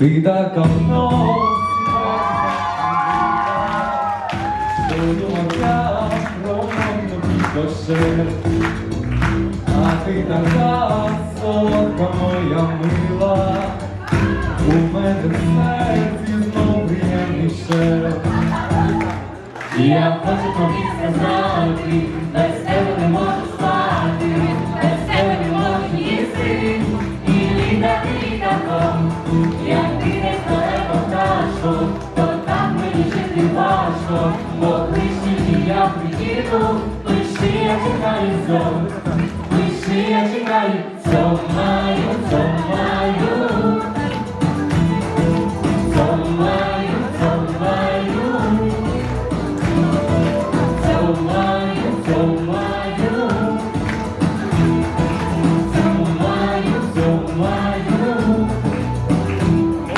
Ти так давно думав я про новий кошер, а ти така солодка моя мила, у мене в серці знов приємніше. Я хочу тобі сказати, без тебе не можу спати, без тебе не можу їсти, і літати літаком. Як я приїду, пиши, я чекаю зон, пиши, я чекаю, зон маю, зон маю, зон маю, зон маю. Зумаю, зумаю, зумаю, зумаю.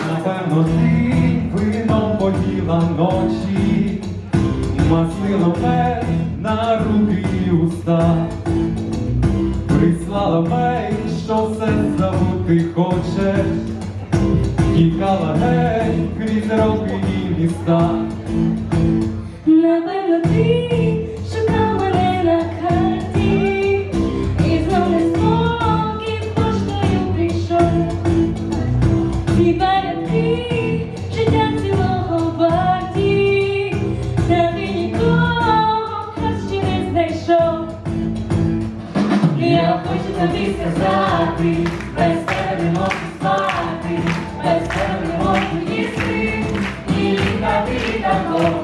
Напевно, ти вином поділа ночі, маслило мед на руки і уста, прислала мей, що все забути хочеш, тікала геть крізь роки і міста. Сказати, без тебе можу спати, без тебе не можу їсти, і літати літаком.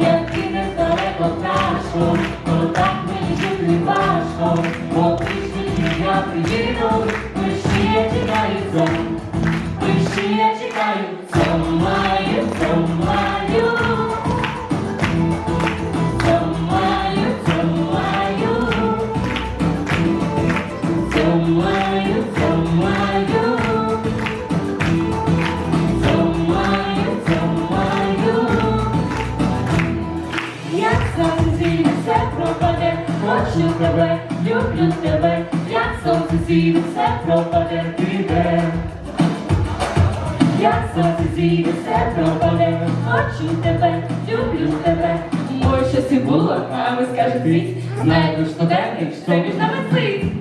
Як ти не далеко пташко, то так мені жити важко, бо пішки я приїду, пиши, я чекаю сон, пиши, я чекаю, сон Як сонце все пропаде, хочу тебе, люблю тебе, як сонце зійде, все пропаде, піде. Як сонце зійде, все пропаде, хочу тебе, люблю тебе. Ой, щось і було, а ви скажете світ, що денег, що між нами цить.